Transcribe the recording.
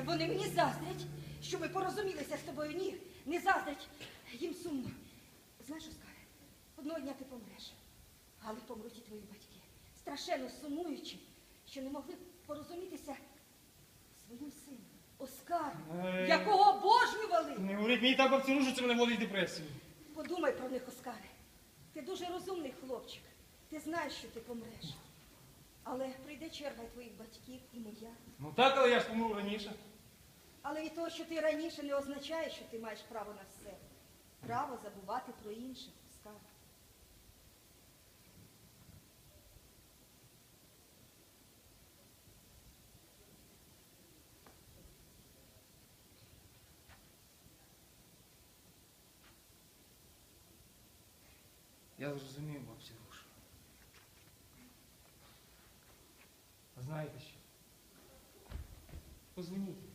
Вони мені заздрять, що ми порозумілися з тобою. Ні, не заздрять. Їм сумно. Знаєш, Оскаре, одного дня ти помреш, але помруть і твої батьки. Страшенно сумуючи, що не могли порозумітися своїм сином. Оскар, якого обожнювали. Не говоріть мені так бабці ружу, це мене вводить в депресію. Подумай про них, Оскаре. Ти дуже розумний хлопчик. Ти знаєш, що ти помреш. Але прийде черга твоїх батьків і моя. Ну так, але я ж помру раніше. Але від того, що ти раніше не означає, що ти маєш право на все. Право забувати про інших, Оскар. Я зрозумів, бабці знаєте що? Позвоніть.